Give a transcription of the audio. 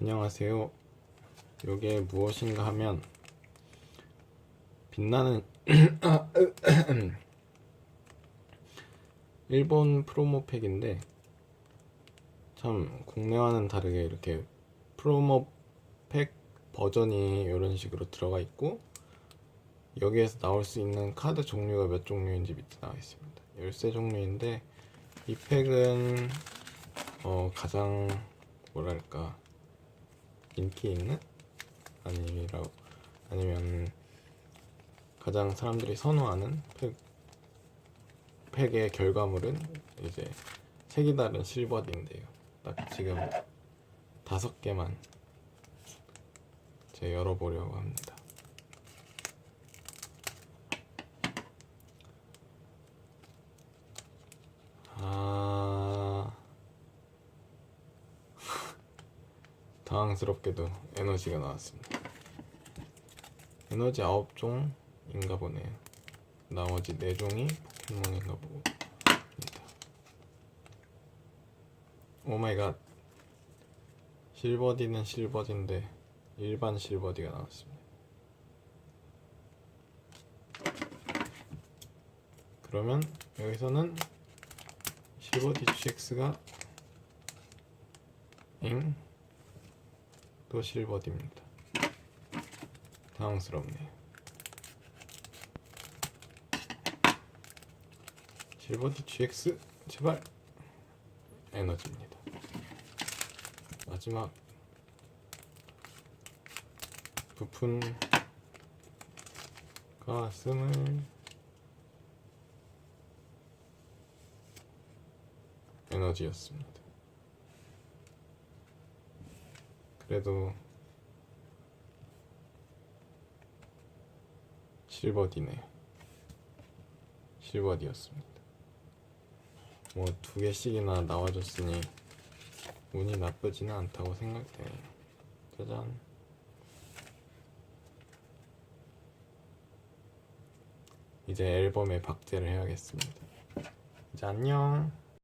안녕하세요. 이게 무엇인가 하면 빛나는 일본 프로모 팩인데 참 국내와는 다르게 이렇게 프로모 팩 버전이 이런 식으로 들어가 있고 여기에서 나올 수 있는 카드 종류가 몇 종류인지 밑에 나와 있습니다. 13 종류인데 이 팩은 어, 가장 뭐랄까 인기 있는 아니라고 아니면 가장 사람들이 선호하는 팩 팩의 결과물은 이제 색이 다른 실버디인데요. 딱 지금 다섯 개만 제가 열어보려고 합니다. 아 당황스럽게도 에너지가 나왔습니다. 에너지 9종인가 보네요. 나머지 4종이 포켓몬인가 보니다. 오마이갓. 실버디는 실버디인데 일반 실버디가 나왔습니다. 그러면 여기서는 실버디 GX가 잉? 또 실버디입니다. 당황스럽네요. 실버디 GX 제발 에너지입니다. 마지막 부푼 가슴을 에너지였습니다. 그래도 실버디네요. 실버디였습니다. 뭐 두 개씩이나 나와줬으니 운이 나쁘지는 않다고 생각돼요. 짜잔. 이제 앨범에 박제를 해야겠습니다. 이제 안녕.